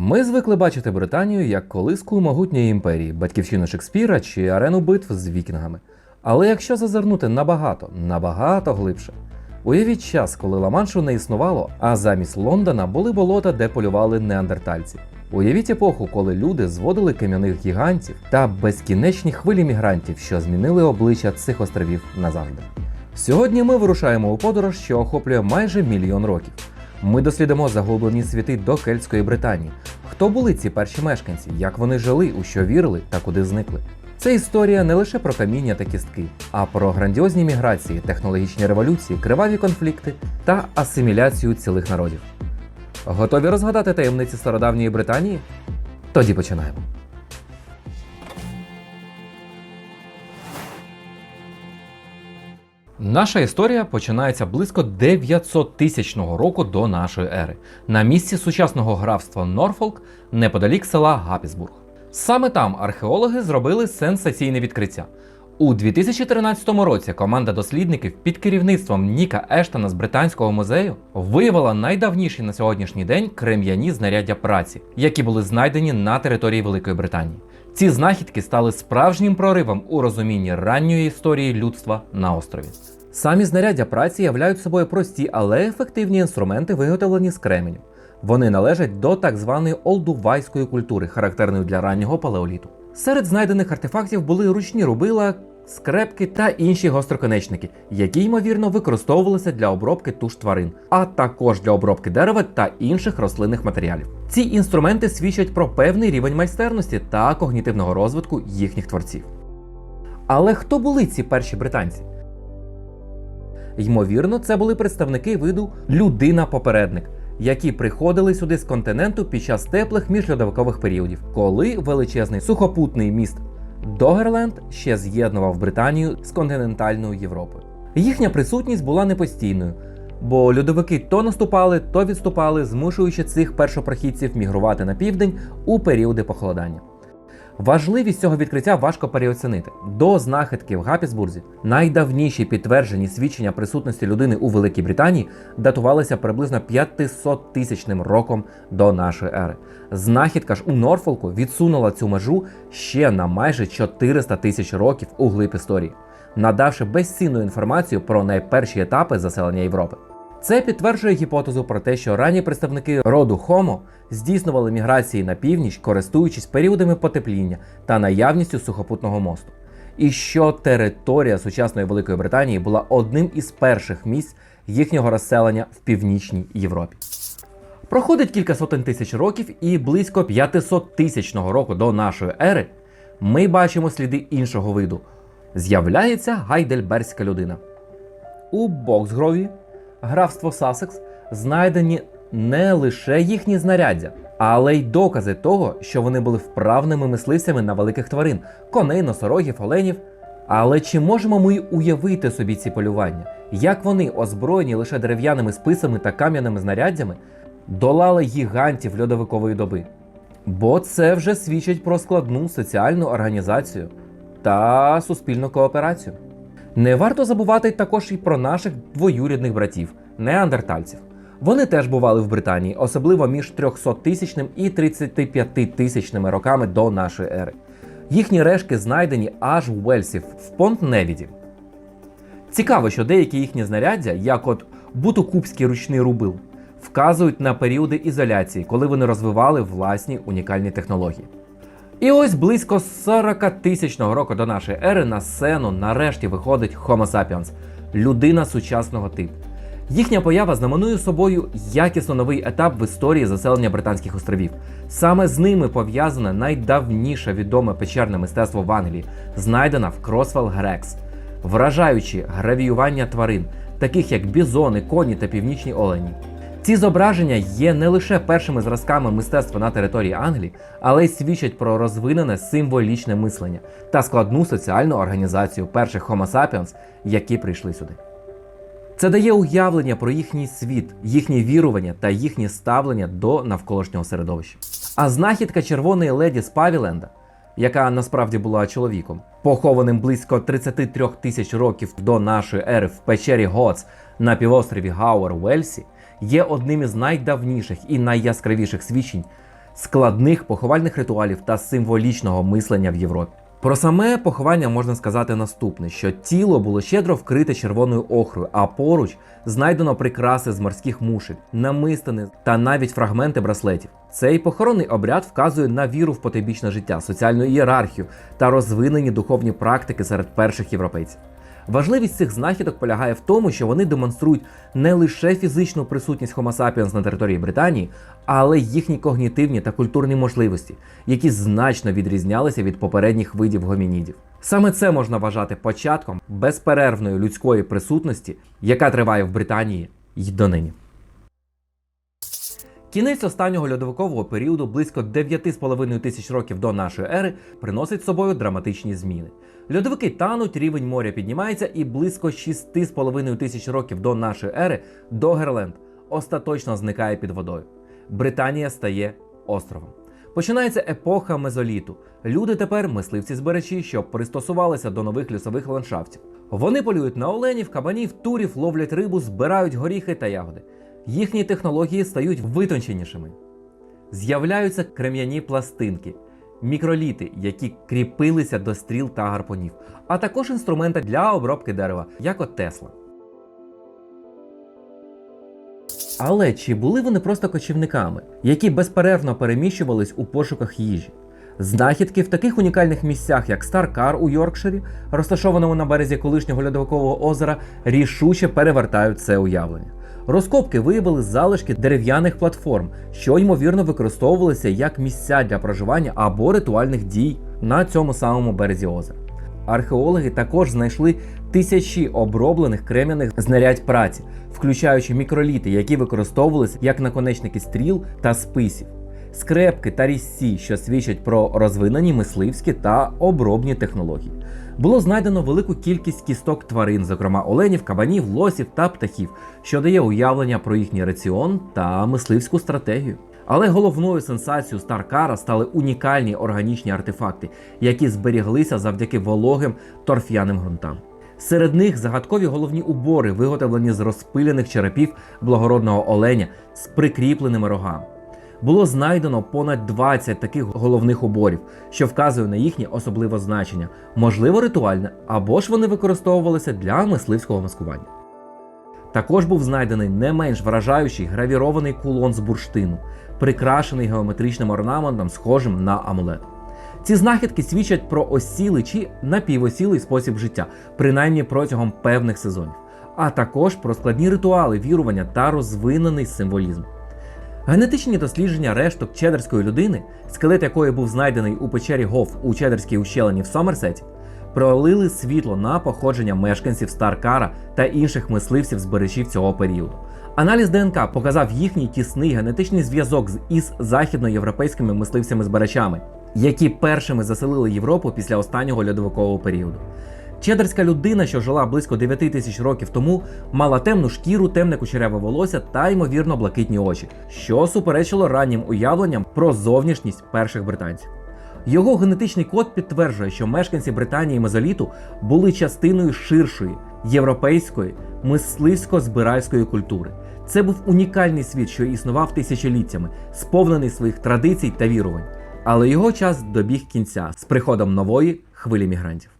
Ми звикли бачити Британію як колиску могутньої імперії, батьківщину Шекспіра чи арену битв з вікінгами. Але якщо зазирнути набагато, набагато глибше. Уявіть час, коли Ла-Маншу не існувало, а замість Лондона були болота, де полювали неандертальці. Уявіть епоху, коли люди зводили кам'яних гігантів та безкінечні хвилі мігрантів, що змінили обличчя цих островів назавжди. Сьогодні ми вирушаємо у подорож, що охоплює майже мільйон років. Ми дослідимо заглублені світи до Кельтської Британії. Хто були ці перші мешканці, як вони жили, у що вірили та куди зникли. Це історія не лише про каміння та кістки, а про грандіозні міграції, технологічні революції, криваві конфлікти та асиміляцію цілих народів. Готові розгадати таємниці стародавньої Британії? Тоді починаємо. Наша історія починається близько 900 тисячного року до нашої ери, на місці сучасного графства Норфолк неподалік села Гапісбург. Саме там археологи зробили сенсаційне відкриття. У 2013 році команда дослідників під керівництвом Ніка Ештона з Британського музею виявила найдавніші на сьогоднішній день крем'яні знаряддя праці, які були знайдені на території Великої Британії. Ці знахідки стали справжнім проривом у розумінні ранньої історії людства на острові. Самі знаряддя праці являють собою прості, але ефективні інструменти, виготовлені з кременю. Вони належать до так званої олдувайської культури, характерної для раннього палеоліту. Серед знайдених артефактів були ручні рубила, скрепки та інші гостроконечники, які ймовірно використовувалися для обробки туш тварин, а також для обробки дерева та інших рослинних матеріалів. Ці інструменти свідчать про певний рівень майстерності та когнітивного розвитку їхніх творців. Але хто були ці перші британці? Ймовірно, це були представники виду людина-попередник, які приходили сюди з континенту під час теплих міжльодовикових періодів, коли величезний сухопутний міст Догерленд ще з'єднував Британію з континентальною Європою. Їхня присутність була непостійною, бо льодовики то наступали, то відступали, змушуючи цих першопрохідців мігрувати на південь у періоди похолодання. Важливість цього відкриття важко переоцінити. До знахідки в Гапісбурзі найдавніші підтверджені свідчення присутності людини у Великій Британії датувалися приблизно 500 тисячним роком до нашої ери. Знахідка ж у Норфолку відсунула цю межу ще на майже 400 тисяч років у глиб історії, надавши безцінну інформацію про найперші етапи заселення Європи. Це підтверджує гіпотезу про те, що ранні представники роду Homo здійснювали міграції на північ, користуючись періодами потепління та наявністю сухопутного мосту. І що територія сучасної Великої Британії була одним із перших місць їхнього розселення в північній Європі. Проходить кілька сотень тисяч років, і близько 500 тисячного року до нашої ери ми бачимо сліди іншого виду. З'являється гайдельберська людина. У Боксгрові графство Сасекс знайдені не лише їхні знаряддя, але й докази того, що вони були вправними мисливцями на великих тварин, коней, носорогів, оленів. Але чи можемо ми уявити собі ці полювання? Як вони, озброєні лише дерев'яними списами та кам'яними знаряддями, долали гігантів льодовикової доби? Бо це вже свідчить про складну соціальну організацію та суспільну кооперацію. Не варто забувати також і про наших двоюрідних братів неандертальців. Вони теж бували в Британії, особливо між 300 тисячним і 35 тисячними роками до нашої ери. Їхні рештки знайдені аж в Уельсі в Понт-Невіді. Цікаво, що деякі їхні знаряддя, як от бутокубський ручний рубил, вказують на періоди ізоляції, коли вони розвивали власні унікальні технології. І ось близько 40 тисячного року до нашої ери на сцену нарешті виходить Homo sapiens – людина сучасного типу. Їхня поява знаменує собою якісно новий етап в історії заселення Британських островів. Саме з ними пов'язане найдавніше відоме печерне мистецтво в Англії, знайдена в Кросвелл Грекс, вражаючи гравіювання тварин, таких як бізони, коні та північні олені. Ці зображення є не лише першими зразками мистецтва на території Англії, але й свідчать про розвинене символічне мислення та складну соціальну організацію перших Homo sapiens, які прийшли сюди. Це дає уявлення про їхній світ, їхні вірування та їхнє ставлення до навколишнього середовища. А знахідка червоної леді з Павіленда, яка насправді була чоловіком, похованим близько 33 тисяч років до нашої ери в печері Гоц на півострові Гауер Уельсі, є одним із найдавніших і найяскравіших свідчень складних поховальних ритуалів та символічного мислення в Європі. Про саме поховання можна сказати наступне: що тіло було щедро вкрите червоною охрою, а поруч знайдено прикраси з морських мушель, намистини та навіть фрагменти браслетів. Цей похоронний обряд вказує на віру в потойбічне життя, соціальну ієрархію та розвинені духовні практики серед перших європейців. Важливість цих знахідок полягає в тому, що вони демонструють не лише фізичну присутність Homo sapiens на території Британії, але й їхні когнітивні та культурні можливості, які значно відрізнялися від попередніх видів гомінідів. Саме це можна вважати початком безперервної людської присутності, яка триває в Британії й донині. Кінець останнього льодовикового періоду близько 9,5 тисяч років до нашої ери приносить з собою драматичні зміни. Льодовики тануть, рівень моря піднімається, і близько 6,5 тисяч років до нашої ери Догерленд остаточно зникає під водою. Британія стає островом. Починається епоха мезоліту. Люди тепер мисливці збирачі, що пристосувалися до нових лісових ландшафтів. Вони полюють на оленів, кабанів, турів, ловлять рибу, збирають горіхи та ягоди. Їхні технології стають витонченішими. З'являються крем'яні пластинки, мікроліти, які кріпилися до стріл та гарпонів, а також інструменти для обробки дерева, як от Тесла. Але чи були вони просто кочівниками, які безперервно переміщувались у пошуках їжі? Знахідки в таких унікальних місцях, як Старкар у Йоркширі, розташованому на березі колишнього льодовикового озера, рішуче перевертають це уявлення. Розкопки виявили залишки дерев'яних платформ, що ймовірно використовувалися як місця для проживання або ритуальних дій на цьому самому березі озера. Археологи також знайшли тисячі оброблених крем'яних знарядь праці, включаючи мікроліти, які використовувалися як наконечники стріл та списів, скрепки та різці, що свідчать про розвинені мисливські та обробні технології. Було знайдено велику кількість кісток тварин, зокрема оленів, кабанів, лосів та птахів, що дає уявлення про їхній раціон та мисливську стратегію. Але головною сенсацією Старкара стали унікальні органічні артефакти, які зберіглися завдяки вологим торф'яним ґрунтам. Серед них загадкові головні убори, виготовлені з розпилених черепів благородного оленя з прикріпленими рогами. Було знайдено понад 20 таких головних уборів, що вказує на їхнє особливе значення, можливо, ритуальне, або ж вони використовувалися для мисливського маскування. Також був знайдений не менш вражаючий гравірований кулон з бурштину, прикрашений геометричним орнаментом, схожим на амулет. Ці знахідки свідчать про осілий чи напівосілий спосіб життя, принаймні протягом певних сезонів, а також про складні ритуали, вірування та розвинений символізм. Генетичні дослідження решток чедерської людини, скелет якої був знайдений у печері Гоф у Чедерській ущелині в Сомерсеті, пролили світло на походження мешканців Старкара та інших мисливців збережів цього періоду. Аналіз ДНК показав їхній тісний генетичний зв'язок із західноєвропейськими мисливцями-збирачами, які першими заселили Європу після останнього льодовикового періоду. Чедерська людина, що жила близько 9 тисяч років тому, мала темну шкіру, темне кучеряве волосся та ймовірно блакитні очі, що суперечило раннім уявленням про зовнішність перших британців. Його генетичний код підтверджує, що мешканці Британії Мезоліту були частиною ширшої європейської мисливсько-збиральської культури. Це був унікальний світ, що існував тисячоліттями, сповнений своїх традицій та вірувань. Але його час добіг кінця з приходом нової хвилі мігрантів.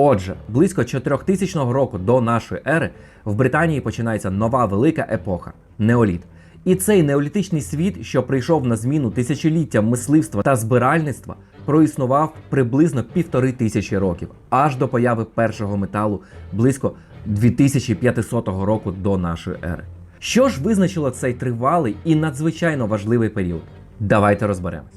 Отже, близько 4000 року до нашої ери в Британії починається нова велика епоха неоліт. І цей неолітичний світ, що прийшов на зміну тисячоліттям мисливства та збиральництва, проіснував приблизно півтори тисячі років, аж до появи першого металу близько 2500 року до нашої ери. Що ж визначило цей тривалий і надзвичайно важливий період? Давайте розберемось.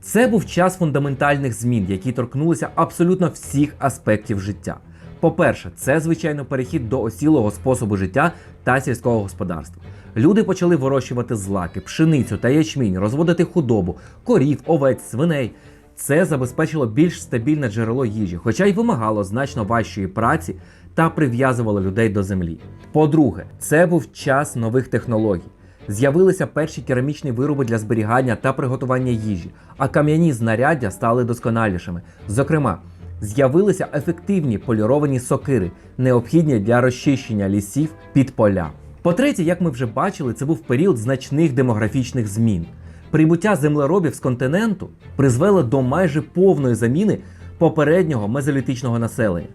Це був час фундаментальних змін, які торкнулися абсолютно всіх аспектів життя. По-перше, це звичайно перехід до осілого способу життя та сільського господарства. Люди почали вирощувати злаки, пшеницю та ячмінь, розводити худобу, корів, овець, свиней. Це забезпечило більш стабільне джерело їжі, хоча й вимагало значно важчої праці та прив'язувало людей до землі. По-друге, це був час нових технологій. З'явилися перші керамічні вироби для зберігання та приготування їжі, а кам'яні знаряддя стали досконалішими. Зокрема, з'явилися ефективні поліровані сокири, необхідні для розчищення лісів під поля. По-третє, як ми вже бачили, це був період значних демографічних змін. Прибуття землеробів з континенту призвело до майже повної заміни попереднього мезолітичного населення.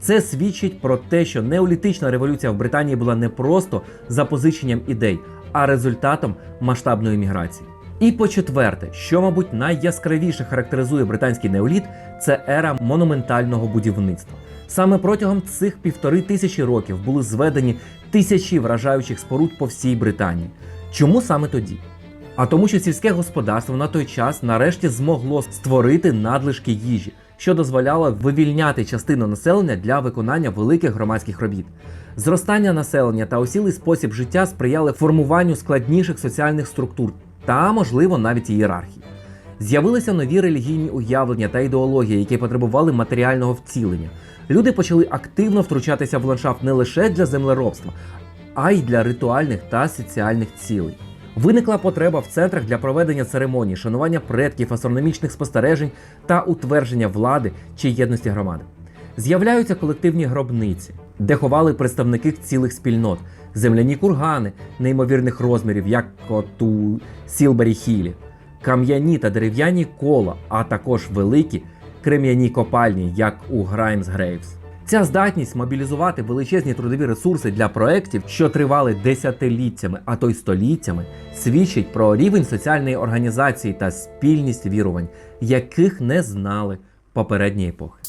Це свідчить про те, що неолітична революція в Британії була не просто запозиченням ідей, а результатом масштабної міграції. І по четверте, що, мабуть, найяскравіше характеризує британський неоліт, це ера монументального будівництва. Саме протягом цих півтори тисячі років були зведені тисячі вражаючих споруд по всій Британії. Чому саме тоді? А тому, що сільське господарство на той час нарешті змогло створити надлишки їжі, що дозволяло вивільняти частину населення для виконання великих громадських робіт. Зростання населення та осілий спосіб життя сприяли формуванню складніших соціальних структур та, можливо, навіть ієрархії. З'явилися нові релігійні уявлення та ідеології, які потребували матеріального вцілення. Люди почали активно втручатися в ландшафт не лише для землеробства, а й для ритуальних та соціальних цілей. Виникла потреба в центрах для проведення церемоній, шанування предків, астрономічних спостережень та утвердження влади чи єдності громади. З'являються колективні гробниці, де ховали представники цілих спільнот, земляні кургани неймовірних розмірів, як от Сілбері Хілі, кам'яні та дерев'яні кола, а також великі крем'яні копальні, як у Граймс Грейвс. Ця здатність мобілізувати величезні трудові ресурси для проєктів, що тривали десятиліттями, а то й століттями, свідчить про рівень соціальної організації та спільність вірувань, яких не знали попередні епохи.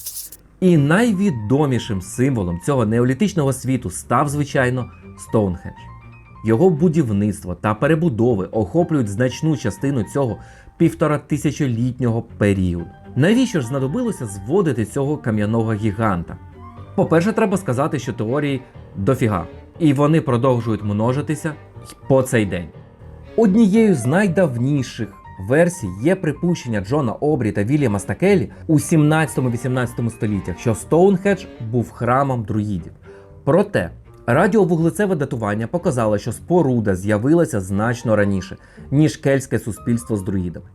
І найвідомішим символом цього неолітичного світу став, звичайно, Стоунхендж. Його будівництво та перебудови охоплюють значну частину цього півторатисячолітнього періоду. Навіщо ж знадобилося зводити цього кам'яного гіганта? По-перше, треба сказати, що теорії дофіга, і вони продовжують множитися по цей день. Однією з найдавніших версій є припущення Джона Обрі та Вільяма Стакелі у 17-18 століттях, що Стоунхедж був храмом друїдів. Проте радіовуглецеве датування показало, що споруда з'явилася значно раніше, ніж кельтське суспільство з друїдами.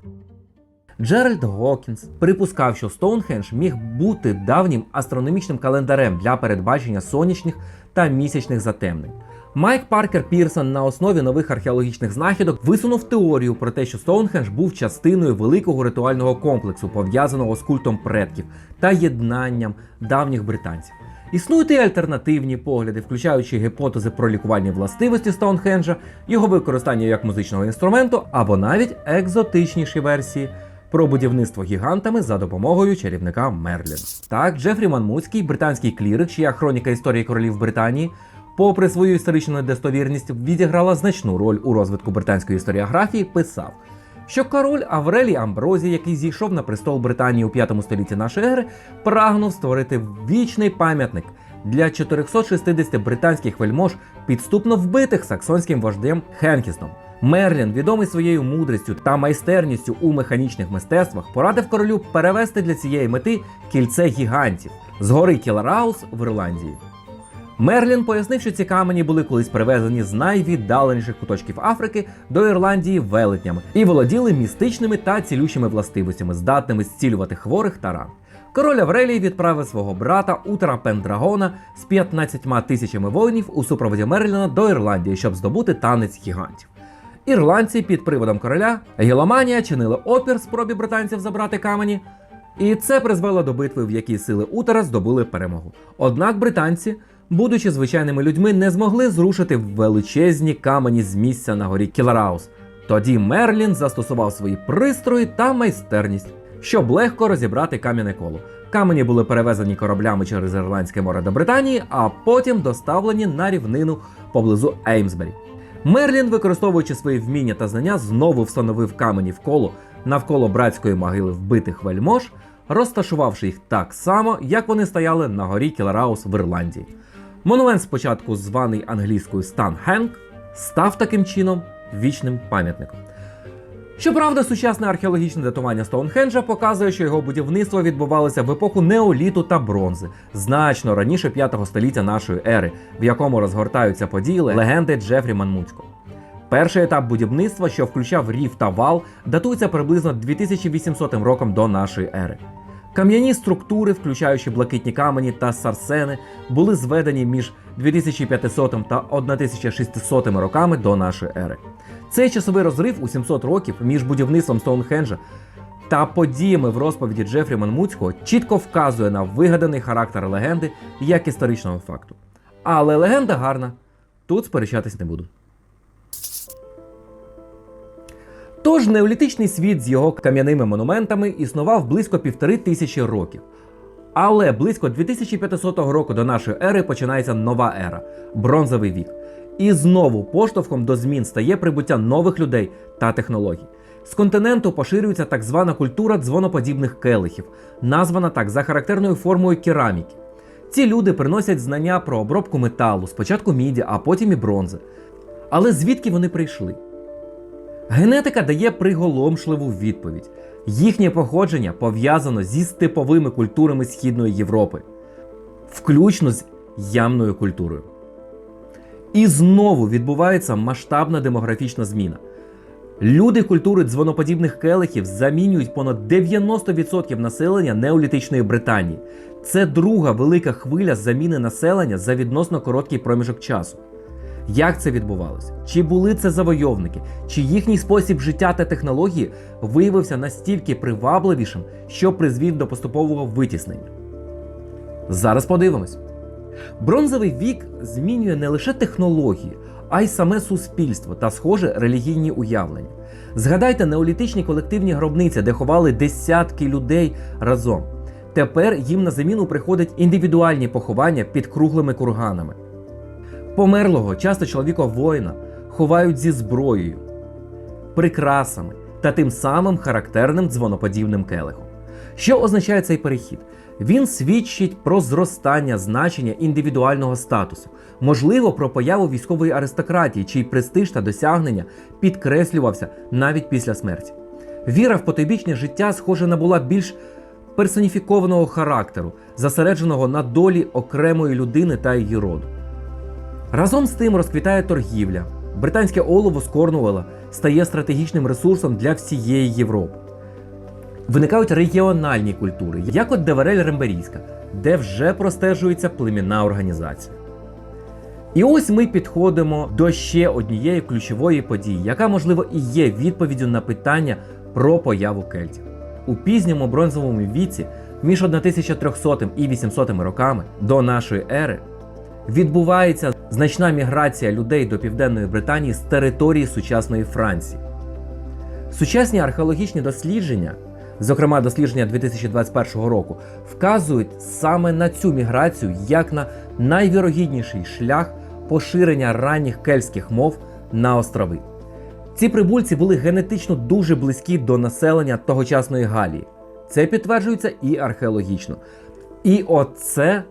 Джеральд Гокінс припускав, що Стоунхендж міг бути давнім астрономічним календарем для передбачення сонячних та місячних затемнень. Майк Паркер Пірсон на основі нових археологічних знахідок висунув теорію про те, що Стоунхендж був частиною великого ритуального комплексу, пов'язаного з культом предків та єднанням давніх британців. Існують і альтернативні погляди, включаючи гіпотези про лікувальні властивості Стоунхенджа, його використання як музичного інструменту, або навіть екзотичніші версії про будівництво гігантами за допомогою чарівника Мерлін. Так, Джефрі Манмуцький, британський клірик, чия хроніка історії королів Британії, попри свою історичну недостовірність, відіграла значну роль у розвитку британської історіографії, писав. Що король Аврелій Амброзій, який зійшов на престол Британії у 5 столітті нашої ери, прагнув створити вічний пам'ятник для 460 британських вельмож, підступно вбитих саксонським вождем Хенкістом. Мерлін, відомий своєю мудрістю та майстерністю у механічних мистецтвах, порадив королю перевести для цієї мети кільце гігантів з гори Кілараус в Ірландії. Мерлін пояснив, що ці камені були колись привезені з найвіддаленіших куточків Африки до Ірландії велетнями і володіли містичними та цілющими властивостями, здатними зцілювати хворих та ран. Король Аврелій відправив свого брата Утра Пендрагона з 15 тисячами воїнів у супроводі Мерліна до Ірландії, щоб здобути танець гігантів. Ірландці під приводом короля Геломанія чинили опір спробі британців забрати камені, і це призвело до битви, в якій сили Утера здобули перемогу. Однак британці, будучи звичайними людьми, не змогли зрушити величезні камені з місця на горі Кілараус. Тоді Мерлін застосував свої пристрої та майстерність, щоб легко розібрати кам'яне коло. Камені були перевезені кораблями через Ірландське море до Британії, а потім доставлені на рівнину поблизу Еймсбері. Мерлін, використовуючи свої вміння та знання, знову встановив камені в коло навколо братської могили вбитих вельмож, розташувавши їх так само, як вони стояли на горі Кілараус в Ірландії. Монумент, спочатку званий англійською Стан Хенк, став таким чином вічним пам'ятником. Щоправда, сучасне археологічне датування Стоунхенджа показує, що його будівництво відбувалося в епоху неоліту та бронзи, значно раніше 5 століття нашої ери, в якому розгортаються події легенди Джефрі Манмутського. Перший етап будівництва, що включав рів та вал, датується приблизно 2800 роком до нашої ери. Кам'яні структури, включаючи блакитні камені та сарсени, були зведені між 2500 та 1600 роками до нашої ери. Цей часовий розрив у 700 років між будівництвом Стоунхенджа та подіями в розповіді Джефрі Манмуцького чітко вказує на вигаданий характер легенди як історичного факту. Але легенда гарна, тут сперечатись не буду. Тож неолітичний світ з його кам'яними монументами існував близько півтори тисячі років. Але близько 2500 року до нашої ери починається нова ера бронзовий вік. І знову поштовхом до змін стає прибуття нових людей та технологій. З континенту поширюється так звана культура дзвоноподібних келихів, названа так за характерною формою кераміки. Ці люди приносять знання про обробку металу, спочатку міді, а потім і бронзи. Але звідки вони прийшли? Генетика дає приголомшливу відповідь. Їхнє походження пов'язано зі степовими культурами Східної Європи, включно з ямною культурою. І знову відбувається масштабна демографічна зміна. Люди культури дзвоноподібних келихів замінюють понад 90% населення неолітичної Британії. Це друга велика хвиля заміни населення за відносно короткий проміжок часу. Як це відбувалося? Чи були це завойовники? Чи їхній спосіб життя та технології виявився настільки привабливішим, що призвів до поступового витіснення? Зараз подивимось. Бронзовий вік змінює не лише технології, а й саме суспільство та, схоже, релігійні уявлення. Згадайте неолітичні колективні гробниці, де ховали десятки людей разом. Тепер їм на заміну приходять індивідуальні поховання під круглими курганами. Померлого, часто чоловіка воїна, ховають зі зброєю, прикрасами та тим самим характерним дзвоноподібним келихом. Що означає цей перехід? Він свідчить про зростання значення індивідуального статусу, можливо, про появу військової аристократії, чий престиж та досягнення підкреслювався навіть після смерті. Віра в потойбічне життя, схоже, набула більш персоніфікованого характеру, зосередженого на долі окремої людини та її роду. Разом з тим розквітає торгівля. Британське олово з Корнуола стає стратегічним ресурсом для всієї Європи. Виникають регіональні культури, як от Деверель Ремберійська, де вже простежується племінна організація. І ось ми підходимо до ще однієї ключової події, яка, можливо, і є відповіддю на питання про появу кельтів. У пізньому бронзовому віці між 1300 і 800 роками до нашої ери відбувається значна міграція людей до Південної Британії з території сучасної Франції. Сучасні археологічні дослідження, зокрема дослідження 2021 року, вказують саме на цю міграцію як на найвірогідніший шлях поширення ранніх кельтських мов на острови. Ці прибульці були генетично дуже близькі до населення тогочасної Галії. Це підтверджується і археологічно. І оце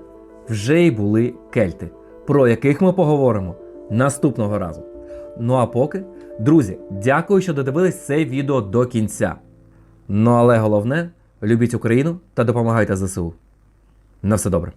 вже й були кельти, про яких ми поговоримо наступного разу. Ну а поки, друзі, дякую, що додивились це відео до кінця. Ну але головне, любіть Україну та допомагайте ЗСУ. На все добре.